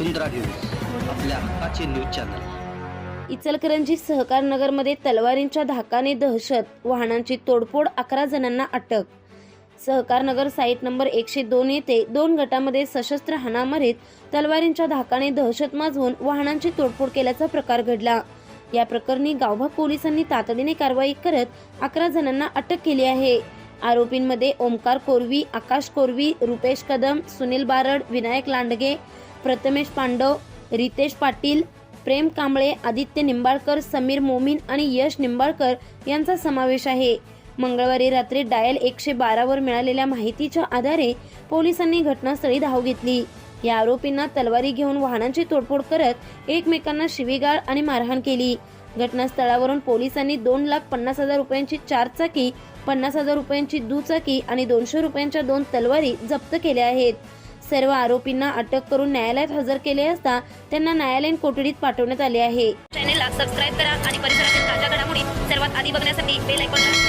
वसुंधरा news आपल्या हक्काचे news channel. Ichalkaranji सहकारनगरमध्ये तलवारींच्या धाकाने दहशत वाहनांची तोडफोड अकरा जणांना अटक. सहकार नगर साईट नंबर एकशे दोन येथे दोन गटामध्ये सशस्त्र हाणामारीत तलवारींच्या धाकाने दहशत माजवून वाहनांची तोडफोड केल्याचा प्रकार घडला. या प्रकरणी गावभाग पोलिसांनी तातडीने कारवाई करत अकरा जणांना अटक केली आहे. आरोपींमध्ये ओमकार कोरवी आकाश कोरवी रुपेश कदम सुनील बारड विनायक लांडगे प्रथमेश पांडव रितेश पाटील प्रेम कांबळे आदित्य निंबाळकर समीर मोमीन आणि यश निंबाळकर यांचा समावेश आहे. मंगळवारी रात्री डायल एकशे बारावर मिळालेल्या माहितीच्या आधारे पोलिसांनी घटनास्थळी धाव घेतली. या आरोपींना तलवारी घेऊन वाहनांची तोडफोड करत एकमेकांना शिवीगाळ आणि मारहाण केली. घटनास्थळावरून पोलिसांनी दोन लाख पन्नास हजार रुपयांची चार चाकी पन्नास हजार रुपयांची दुचाकी आणि दोनशे रुपयांच्या दोन तलवारी जप्त केल्या आहेत. सर्व आरोपींना अटक करून न्यायालयात हजर केले असता त्यांना न्यायालयीन कोठडीत पाठवण्यात आले आहे. चॅनेलला सबस्क्राईब करा आणि परिसरातील ताज्या घडामोडी सर्वात आधी बघण्यासाठी बेल आयकॉनला